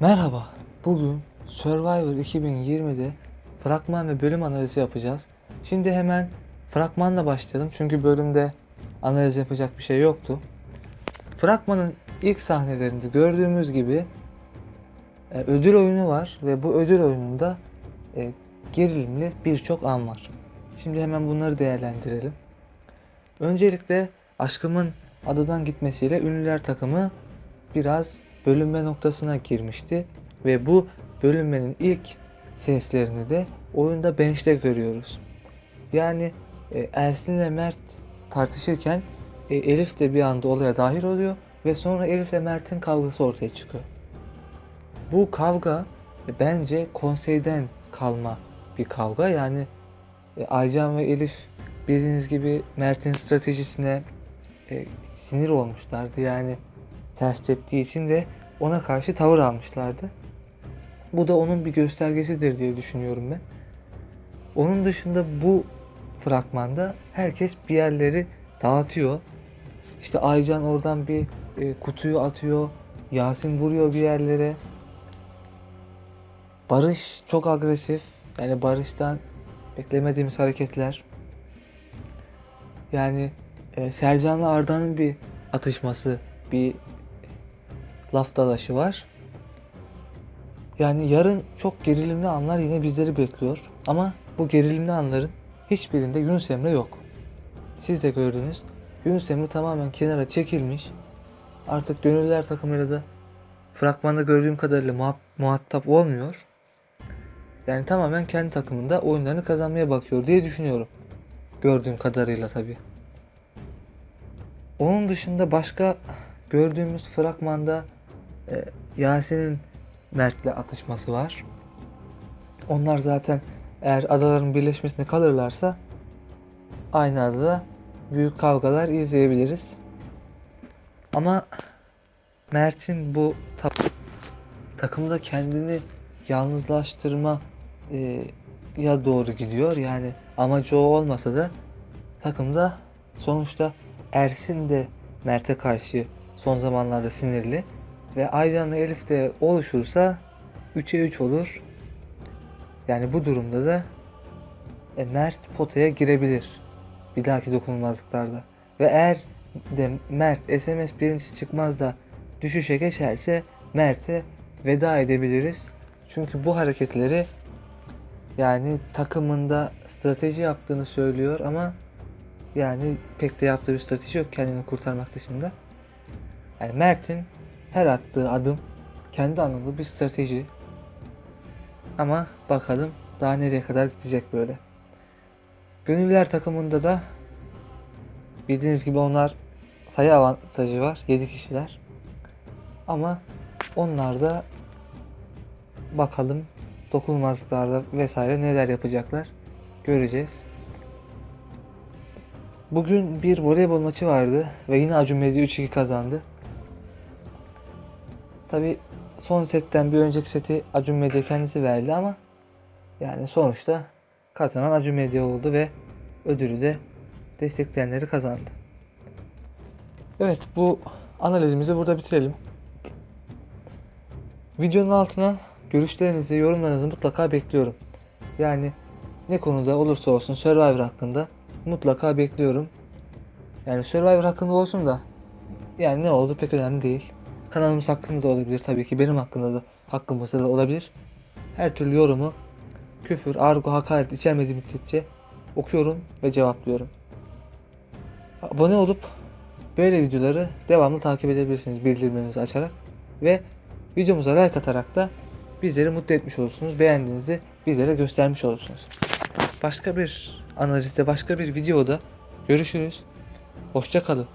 Merhaba. Bugün Survivor 2020'de fragman ve bölüm analizi yapacağız. Şimdi hemen fragmanla başlayalım çünkü bölümde analiz yapacak bir şey yoktu. Fragmanın ilk sahnelerinde gördüğümüz gibi e, ödül oyunu var ve bu ödül oyununda e, gerilimli birçok an var. Şimdi hemen bunları değerlendirelim. Öncelikle aşkımın adadan gitmesiyle ünlüler takımı biraz bölünme noktasına girmişti ve bu bölünmenin ilk seslerini de oyunda bench'te görüyoruz. Yani e, Ersin ile Mert tartışırken e, Elif de bir anda olaya dahil oluyor ve sonra Elif ve Mert'in kavgası ortaya çıkıyor. Bu kavga e, bence konseyden kalma bir kavga. Yani e, Aycan ve Elif bildiğiniz gibi Mert'in stratejisine e, sinir olmuşlardı. Yani ters teptiği için ve ona karşı tavır almışlardı. Bu da onun bir göstergesidir diye düşünüyorum ben. Onun dışında bu fragmanda herkes bir yerleri dağıtıyor. İşte Aycan oradan bir e, kutuyu atıyor. Yasin vuruyor bir yerlere. Barış çok agresif. Yani Barış'tan beklemediğimiz hareketler. Yani e, Sercan'la Arda'nın bir atışması, bir laf dalaşı var. Yani yarın çok gerilimli anlar yine bizleri bekliyor. Ama bu gerilimli anların hiçbirinde Yunus Emre yok. Siz de gördünüz. Yunus Emre tamamen kenara çekilmiş. Artık gönüllüler takımıyla da fragmanda gördüğüm kadarıyla muha- muhatap olmuyor. Yani tamamen kendi takımında oyunlarını kazanmaya bakıyor diye düşünüyorum. Gördüğüm kadarıyla tabii. Onun dışında başka gördüğümüz fragmanda e, Yasin'in Mert'le atışması var. Onlar zaten eğer adaların birleşmesine kalırlarsa aynı adada büyük kavgalar izleyebiliriz. Ama Mert'in bu ta- takımda kendini yalnızlaştırma e, ya doğru gidiyor. Yani amacı o olmasa da takımda sonuçta Ersin de Mert'e karşı son zamanlarda sinirli ve Aycan'la Elif de oluşursa 3'e 3 olur. Yani bu durumda da e, Mert potaya girebilir bir dahaki dokunulmazlıklarda. Ve eğer de Mert SMS birincisi çıkmaz da düşüşe geçerse Mert'e veda edebiliriz. Çünkü bu hareketleri yani takımında strateji yaptığını söylüyor ama yani pek de yaptığı bir strateji yok kendini kurtarmak dışında. Yani Mert'in her attığı adım kendi anlamda bir strateji. Ama bakalım daha nereye kadar gidecek böyle. Gönüllüler takımında da bildiğiniz gibi onlar sayı avantajı var. 7 kişiler. Ama onlar da bakalım dokunulmazlıklarda vesaire neler yapacaklar göreceğiz. Bugün bir voleybol maçı vardı ve yine Acun Medya 3-2 kazandı. Tabi son setten bir önceki seti Acun Medya kendisi verdi ama yani sonuçta kazanan Acun Medya oldu ve ödülü de destekleyenleri kazandı. Evet bu analizimizi burada bitirelim. Videonun altına görüşlerinizi, yorumlarınızı mutlaka bekliyorum. Yani ne konuda olursa olsun Survivor hakkında mutlaka bekliyorum. Yani Survivor hakkında olsun da yani ne oldu pek önemli değil. Kanalımız hakkında da olabilir tabii ki benim hakkında da hakkımızda da olabilir. Her türlü yorumu küfür, argo, hakaret içermediği müddetçe okuyorum ve cevaplıyorum. Abone olup böyle videoları devamlı takip edebilirsiniz bildirimlerinizi açarak ve videomuza like atarak da bizleri mutlu etmiş olursunuz. Beğendiğinizi bizlere göstermiş olursunuz. Başka bir analizde, başka bir videoda görüşürüz. Hoşça kalın.